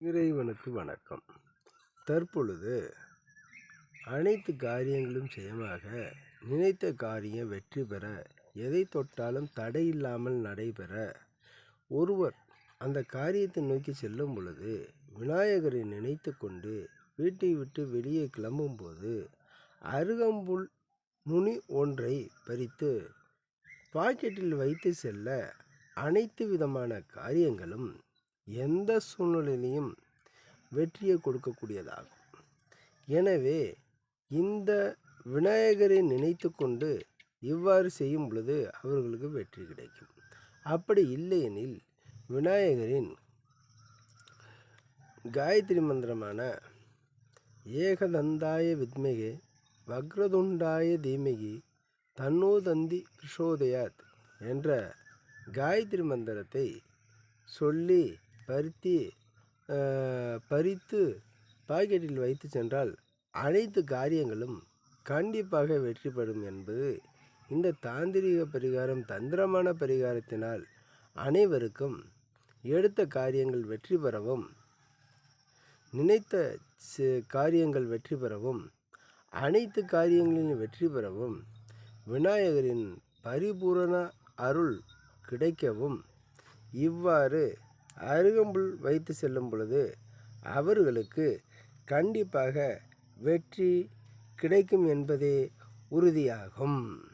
இறைவனுக்கு வணக்கம். தற்பொழுது அனைத்து காரியங்களும் செய்யமாக நினைத்த காரியம் வெற்றி பெற எதை தொட்டாலும் தடையில்லாமல் நடைபெற ஒருவர் அந்த காரியத்தை நோக்கி செல்லும் பொழுது விநாயகரை நினைத்து கொண்டு வீட்டை விட்டு வெளியே கிளம்பும்போது அருகம்புல் நுனி ஒன்றை பறித்து பாக்கெட்டில் வைத்து செல்ல அனைத்து விதமான காரியங்களும் எந்த சூழ்நிலையிலையும் வெற்றியை கொடுக்கக்கூடியதாகும். எனவே இந்த விநாயகரை நினைத்து கொண்டு இவ்வாறு செய்யும் பொழுது அவர்களுக்கு வெற்றி கிடைக்கும். அப்படி இல்லையெனில் விநாயகரின் காயத்ரி மந்திரமான ஏகதந்தாய வித்மகே வக்ரதுண்டாய தீமகி தன்னோ தந்தி பிரசோதயாத் என்ற காயத்ரி மந்திரத்தை சொல்லி பருத்தி பறித்து பாக்கெட்டில் வைத்து சென்றால் அனைத்து காரியங்களும் கண்டிப்பாக வெற்றி பெறும் என்பது இந்த தாந்திரிக பரிகாரம் தந்திரமான பரிகாரத்தினால் அனைவருக்கும் எடுத்த காரியங்கள் வெற்றி பெறவும் நினைத்த காரியங்கள் வெற்றி பெறவும் அனைத்து காரியங்களிலும் வெற்றி பெறவும் விநாயகரின் பரிபூரண அருள் கிடைக்கவும் இவ்வாறு அருகம்புல் வைத்து செல்லும் பொழுது அவர்களுக்கு கண்டிப்பாக வெற்றி கிடைக்கும் என்பதே உறுதியாகும்.